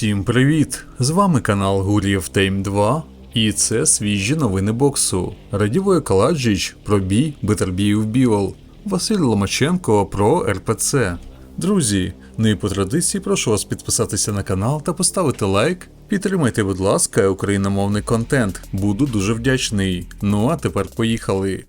Усім привіт! З вами канал Гур'єв Тейм 2, і це свіжі новини боксу. Радівоє Каладжіч про бій Бетербіїв Бівол, Василь Ломаченко про РПЦ. Друзі, ну і по традиції прошу вас підписатися на канал та поставити лайк. Підтримайте, будь ласка, україномовний контент. Буду дуже вдячний. Ну а тепер поїхали.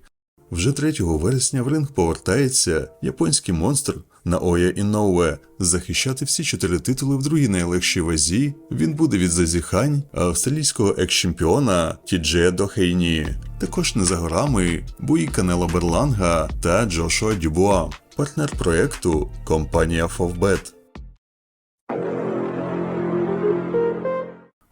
Вже 3 вересня в ринг повертається японський монстр Наоя Іноуе. Захищати всі чотири титули в другій найлегшій вазі він буде від зазіхань австралійського екс-чемпіона Тіджея Дохейні. Також не за горами бої Канела Берланга та Джошуа Дюбуа. Партнер проекту компанія Фовбет.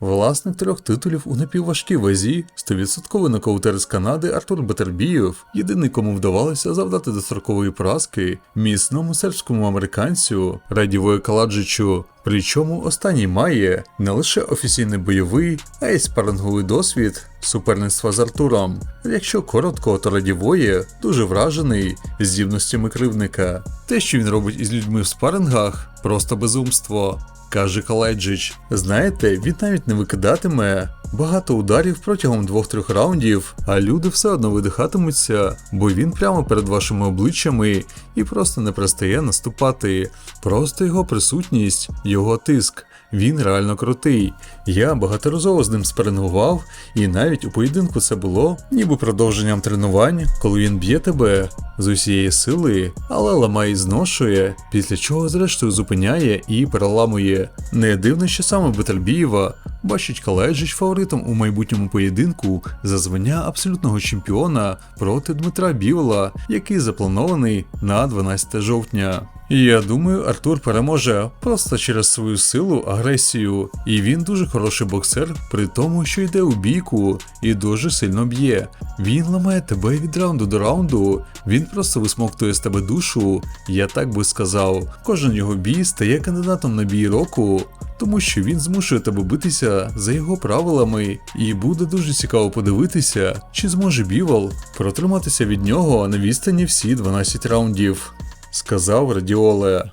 Власник трьох титулів у напівважкій вазі, 100% нокаутер з Канади Артур Батербієв, єдиний, кому вдавалося завдати дострокової поразки міцному сербському американцю Радівою Каладжичу. Причому останній має не лише офіційний бойовий, а й спаринговий досвід суперництва з Артуром. Якщо коротко, то Радівоє дуже вражений здібностями кривника. Те, що він робить із людьми в спарингах, просто безумство каже Калайджич. Знаєте, він навіть не викидатиме багато ударів протягом двох-трьох раундів, а люди все одно видихатимуться, бо він прямо перед вашими обличчями і просто не пристає наступати. Просто його присутність, його тиск. Він реально крутий. Я багаторазово з ним спарингував, і навіть у поєдинку це було ніби продовженням тренувань, коли він б'є тебе з усієї сили, але ламає і зношує, після чого зрештою зупиняє і переламує. Не дивно, що саме Бетельбієва бачить Каледжич фаворитом у майбутньому поєдинку за звання абсолютного чемпіона проти Дмитра Бівола, який запланований на 12 жовтня. І я думаю, Артур переможе просто через свою силу, агресію. І він дуже хороший боксер, при тому, що йде у бійку і дуже сильно б'є. Він ламає тебе від раунду до раунду, він просто висмоктує з тебе душу. Я так би сказав. Кожен його бій стає кандидатом на бій року, тому що він змушує тебе битися за його правилами, і буде дуже цікаво подивитися, чи зможе Бівол протриматися від нього на відстані всі 12 раундів сказав Радіоле.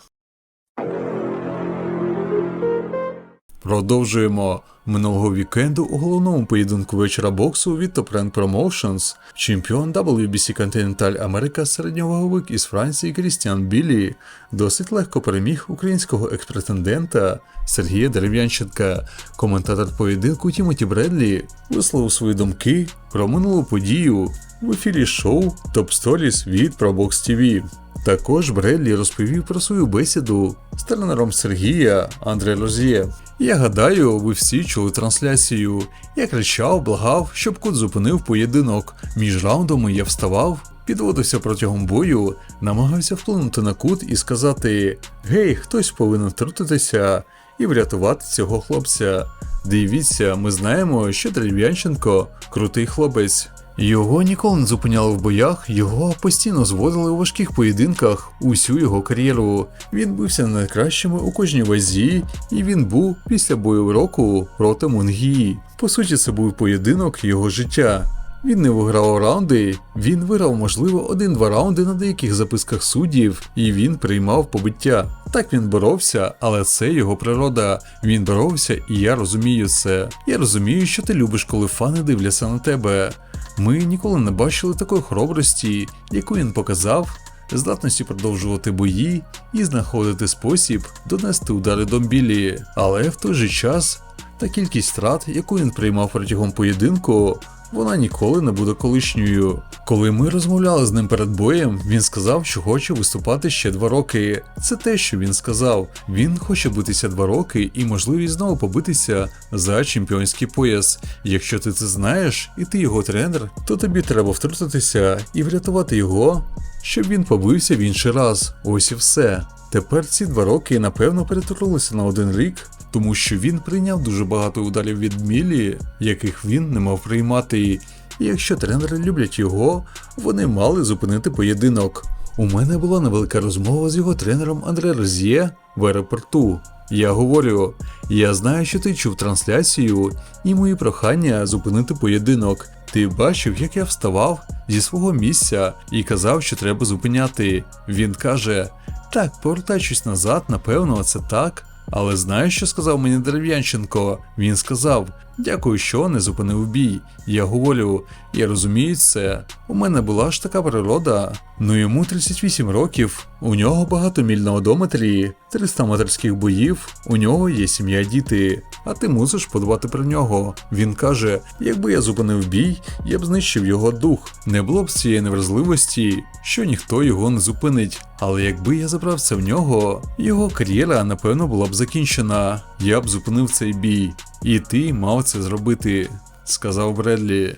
Продовжуємо. Минулого вікенду у головному поєдинку вечора боксу від Top Rank Promotions чемпіон WBC Continental America середньоваговик із Франції Крістіан Білі досить легко переміг українського експретендента Сергія Дерев'янченка. Коментатор поєдинку Тімоті Бредлі висловив свої думки про минулу подію в ефірі шоу Top Stories від ProBox TV. Також Бредлі розповів про свою бесіду з тренером Сергія Андре Роз'є. Я гадаю, ви всі чули трансляцію. Я кричав, благав, щоб кут зупинив поєдинок. Між раундами я вставав, підводився протягом бою, намагався вплинути на кут і сказати: Гей, хтось повинен втрутитися і врятувати цього хлопця. Дивіться, ми знаємо, що Дерев'янченко крутий хлопець. Його ніколи не зупиняли в боях, його постійно зводили у важких поєдинках усю його кар'єру. Він бився найкращими у кожній вазі, і він був після бою року проти Мунгії. По суті, це був поєдинок його життя. Він не виграв раунди, він виграв, можливо, один-два раунди на деяких записках суддів, і він приймав побиття. Так він боровся, але це його природа. Він боровся, і я розумію це. Я розумію, що ти любиш, коли фани дивляться на тебе. Ми ніколи не бачили такої хоробрості, яку він показав, здатності продовжувати бої і знаходити спосіб донести удари до білі. Але в той же час та кількість втрат, яку він приймав протягом поєдинку, вона ніколи не буде колишньою. Коли ми розмовляли з ним перед боєм, він сказав, що хоче виступати ще два роки. Це те, що він сказав. Він хоче битися два роки і можливість знову побитися за чемпіонський пояс. Якщо ти це знаєш і ти його тренер, то тобі треба втрутитися і врятувати його, щоб він побився в інший раз. Ось і все. Тепер ці два роки напевно перетворилися на один рік, тому що він прийняв дуже багато ударів від Мілі, яких він не мав приймати. І якщо тренери люблять його, вони мали зупинити поєдинок. У мене була невелика розмова з його тренером Андре Роз'є в аеропорту. Я говорю, я знаю, що ти чув трансляцію і мої прохання зупинити поєдинок. Ти бачив, як я вставав зі свого місця і казав, що треба зупиняти. Він каже: так, повертаючись назад, напевно, це так. Але знаєш, що сказав мені Дерев'янченко? Він сказав: Дякую, що не зупинив бій. Я говорю, я розумію це. У мене була ж така природа. Ну йому 38 років, у нього багато міль на одометрі, 300 матерських боїв, у нього є сім'я діти. А ти мусиш подбати про нього. Він каже: якби я зупинив бій, я б знищив його дух. Не було б цієї невразливості, що ніхто його не зупинить. Але якби я забрав це в нього, його кар'єра напевно була б закінчена. Я б зупинив цей бій. І ти мав це зробити, сказав Бредлі.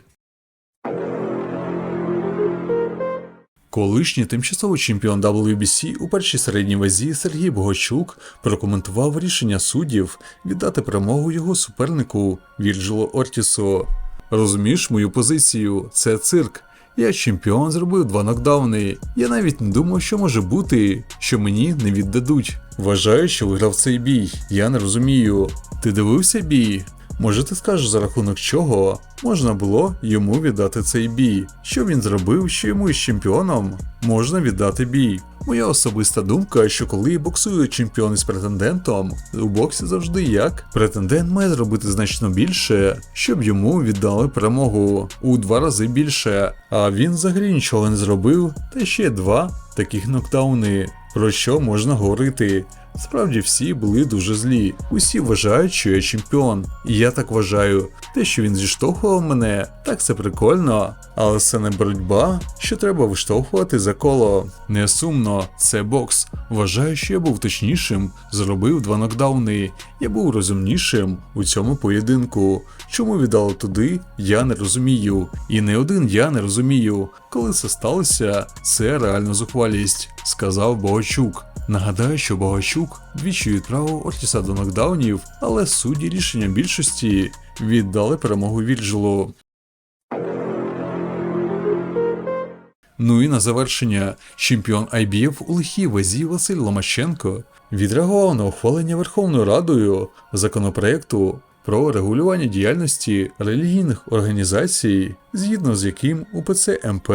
Колишній тимчасовий чемпіон WBC у першій середній вазі Сергій Богачук прокоментував рішення суддів віддати перемогу його супернику Вірджилу Ортісу. Розумієш мою позицію, це цирк. Я чемпіон зробив два нокдауни. Я навіть не думав, що може бути, що мені не віддадуть. Вважаю, що виграв цей бій. Я не розумію. Ти дивився бій? Може, ти скажеш за рахунок чого можна було йому віддати цей бій? Що він зробив, що йому із чемпіоном можна віддати бій? Моя особиста думка, що коли боксує чемпіон із претендентом, у боксі завжди як претендент має зробити значно більше, щоб йому віддали перемогу у два рази більше. А він взагалі нічого не зробив, та ще два таких нокдауни. Про що можна говорити? Справді всі були дуже злі. Усі вважають, що я чемпіон. І я так вважаю. Те, що він зіштовхував мене, так це прикольно. Але це не боротьба, що треба виштовхувати за коло. Не сумно, це бокс. Вважаю, що я був точнішим, зробив два нокдауни. Я був розумнішим у цьому поєдинку. Чому віддали туди, я не розумію. І не один я не розумію. Коли це сталося, це реально зухвалість, сказав Богачук. Нагадаю, що Богачук двічі відправив Ортіса до нокдаунів, але судді рішення більшості віддали перемогу Вільджилу. Ну і на завершення, чемпіон IBF у лихій вазі Василь Ломаченко відреагував на ухвалення Верховною Радою законопроекту про регулювання діяльності релігійних організацій, згідно з яким УПЦ МП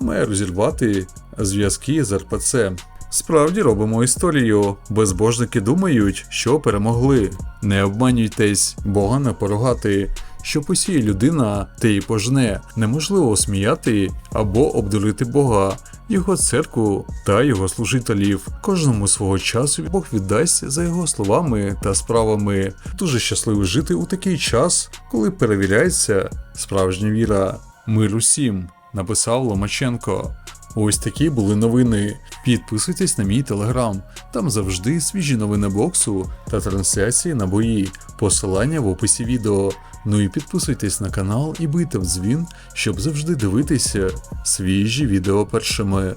має розірвати зв'язки з РПЦ. Справді робимо історію. Безбожники думають, що перемогли. Не обманюйтесь, Бога не поругати. Що посіє людина, те й пожне, неможливо осміяти або обдурити Бога, його церкву та його служителів. Кожному свого часу Бог віддасть за його словами та справами. Дуже щасливий жити у такий час, коли перевіряється справжня віра. Мир усім, написав Ломаченко. Ось такі були новини. Підписуйтесь на мій телеграм. Там завжди свіжі новини боксу та трансляції на бої. Посилання в описі відео. Ну і підписуйтесь на канал і бийте в дзвін, щоб завжди дивитися свіжі відео першими.